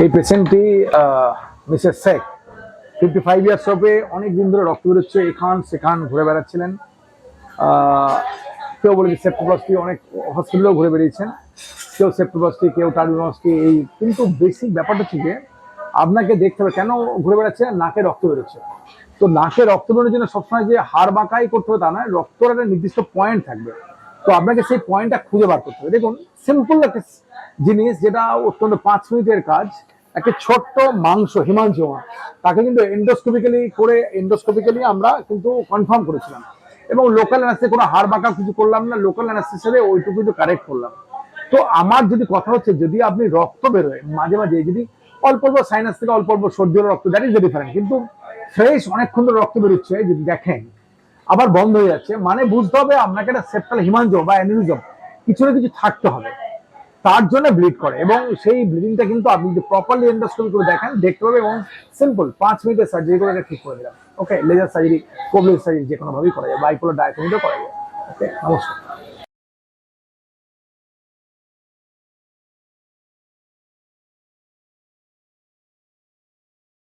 এই পেশেন্টটি Mrs Sheikh fifty five years হবে অনেক দিন ধরে রক্ত বেরোচ্ছে এখান সেখান ঘুরে বেড়াচ্ছিলেন। কেউ বলে সেপ্টোপ্লাস্টি অনেক হসপিটালেও ঘুরে বেরিয়েছেন কেউ সেপ্টোপ্লাস্টি কেউ টার্বিনোপ্লাস্টি এই কিন্তু বেসিক ব্যাপারটা হচ্ছে যে আপনাকে দেখতে হবে কেন ঘুরে বেড়াচ্ছে? নাকে রক্ত বেরোচ্ছে। তো নাকে রক্ত বেরোনোর জন্য সবসময় যে হাড় বাঁকাই করতে হবে তা নয়, রক্তর একটা নির্দিষ্ট পয়েন্ট থাকবে। তো আপনাকে সেই পয়েন্টটা খুঁজে বার করতে হবে। দেখুন সিম্পল একটা জিনিস যেটা অত্যন্ত পাঁচ মিনিটের কাজ। একটা ছোট্ট মাংস হিমাংশমা তাকে কিন্তু এন্ডোস্কোপিক্যালি করে এন্ডোস্কোপিক্যালি আমরা কিন্তু কনফার্ম করেছিলাম। এবং লোকাল অ্যানাস্টে কোনো হাড় বাঁকা কিছু করলাম না লোকাল অ্যানাস্টেসিসে ওইটুকু কিন্তু কারেক্ট করলাম। তো আমার যদি কথা হচ্ছে, যদি আপনি রক্ত বেরোয় মাঝে মাঝে যদি অল্প অল্প সাইনাস থেকে অল্প অল্প সর্দি রক্ত দ্যাট ইজ দ্য ডিফারেন্ট কিন্তু ফ্রেশ অনেকক্ষণ ধরে রক্ত বেরোচ্ছে, যদি দেখেন আবার বন্ধ হয়ে যাচ্ছে। মানে বুঝতে হবে আপনাকে একটা সেপ্টাল হিমাঞ্জ বা অ্যানিজম কিছু না কিছু থাকতে হবে। তার জন্য ব্লিড করে এবং সেই ব্লিডিংটা কিন্তু আপনি যদি প্রপারলি এন্ডোস্কোপি করে দেখেন, দেখতে পাবে এবং সিম্পল পাঁচ মিনিটের সার্জারি করে ঠিক করে দিলাম। ওকে লেজার সার্জারি কোবলির সার্জারি যে কোনোভাবেই করা যায় বাইপোলার ডায়াটমিটাও করা যায়। ওকে নমস্কার।